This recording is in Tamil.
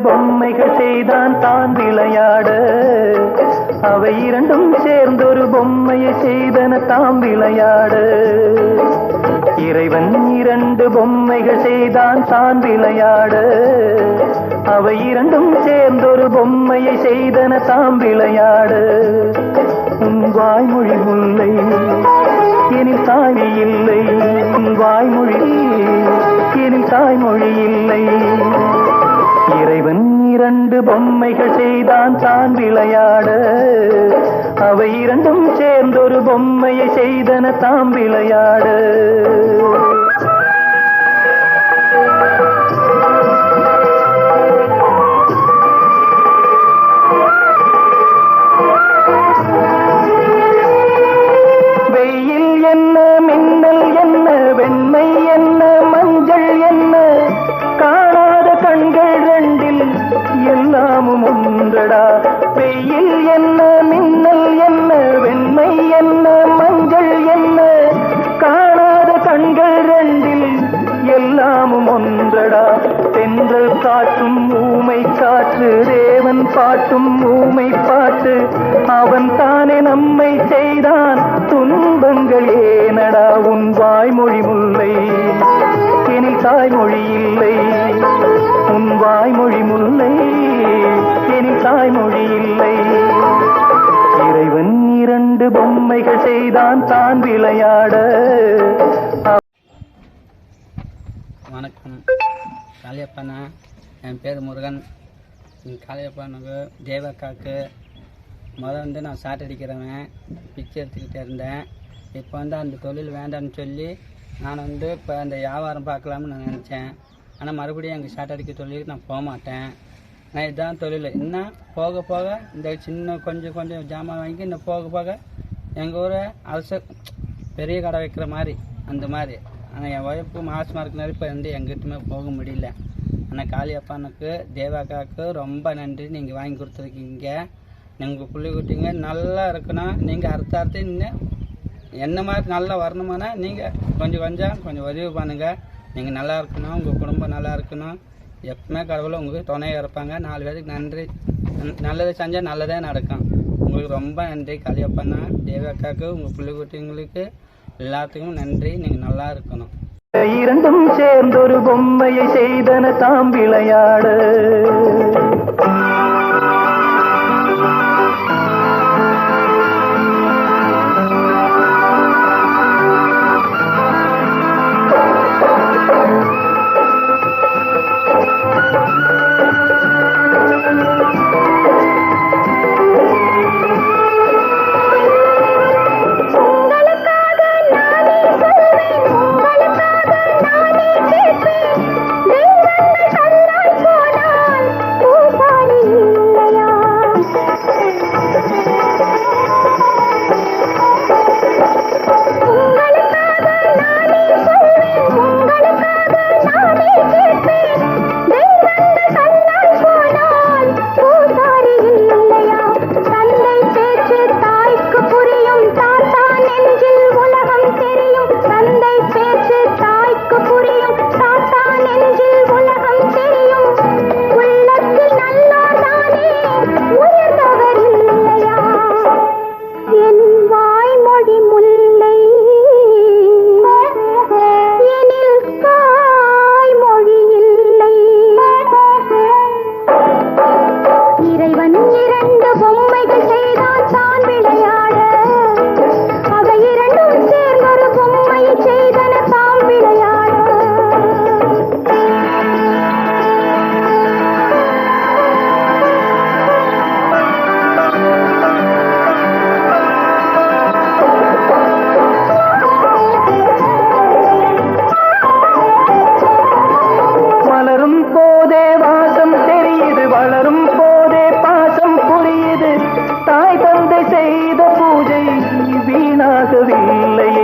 பொம்மைகள் செய்தான் தான் விளையாட. அவை இரண்டும் சேர்ந்தொரு பொம்மையை செய்தன தாம் விளையாட. இறைவன் இரண்டு பொம்மைகள் செய்தான் தான் விளையாட. அவை இரண்டும் சேர்ந்தொரு பொம்மையை செய்தன தாம் விளையாட. உன் வாய்மொழி முல்லை எனில் தாய்மொழி இல்லை. உன் வாய்மொழி எனில் தாய்மொழி இல்லை. இரண்டு பொம்மைகள் செய்தான் தான் விளையாட. அவை இரண்டும் சேர்ந்தொரு பொம்மையை செய்தன தாம் விளையாட. ஒன்றடா வெயில் என்ன மின்னல் என்ன வெண்மை என்ன மஞ்சள் என்ன? காணாத கண்கள் ரெண்டில் எல்லாமும் ஒன்றடா. தென்றல் காட்டும் ஊமை காற்று தேவன் பாட்டும் ஊமை பாட்டு. அவன் தானே நம்மை செய்தான் துன்பங்கள் ஏனடா. உன் வாய்மொழி முல்லை எனில் தாய்மொழி இல்லை. உன் வாய்மொழி முல்லை. தாய்மொழி இல்லை இறைவன் இரண்டு பொம்மைகள் செய்தான் தான் விளையாட. வணக்கம். காளியப்பண்ணா என் பேர் முருகன். என் காளியப்பனுக்கு தேவக்காக்கு. முதல் வந்து நான் சாட் அடிக்கிறவன். பிச்சை எடுத்துக்கிட்டே இருந்தேன். இப்போ வந்து அந்த தொழில் வேண்டாம்னு சொல்லி நான் வந்து இப்போ அந்த வியாபாரம் பார்க்கலாம்னு நான் நினச்சேன். ஆனால் மறுபடியும் எங்கள் சாட் அடிக்க தொழிலுக்கு நான் போக மாட்டேன் நான் இதுதான் தொழில். இன்னும் போக போக இந்த சின்ன கொஞ்சம் கொஞ்சம் ஜாமான் வாங்கி இன்னும் போக போக எங்கள் ஊரை அரசு பெரிய கடை வைக்கிற மாதிரி அந்த மாதிரி. ஆனால் என் ஒய்ஃபு மாசமாக இருக்கிறனால இப்போ வந்து எங்கிட்டுமே போக முடியல. ஆனால் காளியப்பானுக்கு தேவாக்காவுக்கு ரொம்ப நன்றி நீங்கள் வாங்கி கொடுத்துருக்கீங்க. நீங்கள் புள்ளி குட்டிங்க நல்லா இருக்கணும் நீங்கள் அறுத்த அறுத்து இன்னும் என்ன மாதிரி நல்லா வரணுமானா நீங்கள் கொஞ்சம் கொஞ்சம் கொஞ்சம் உதவி பண்ணுங்கள் நீங்கள் நல்லா இருக்கணும் உங்கள் குடும்பம் நல்லா இருக்கணும். எப்பவுமே கடவுளை உங்களுக்கு துணையாக இருப்பாங்க. நாலு பேருக்கு நன்றி. நல்லது செஞ்சால் நல்லதே நடக்கும். உங்களுக்கு ரொம்ப நன்றி. கலியப்பண்ணா தேவி தேவக்காக்கு உங்கள் பிள்ளை குட்டிங்களுக்கு எல்லாத்துக்கும் நன்றி. நீங்கள் நல்லா இருக்கணும். இரண்டும் சேர்ந்தொரு பொம்மையை செய்தன தாம் விளையாடு.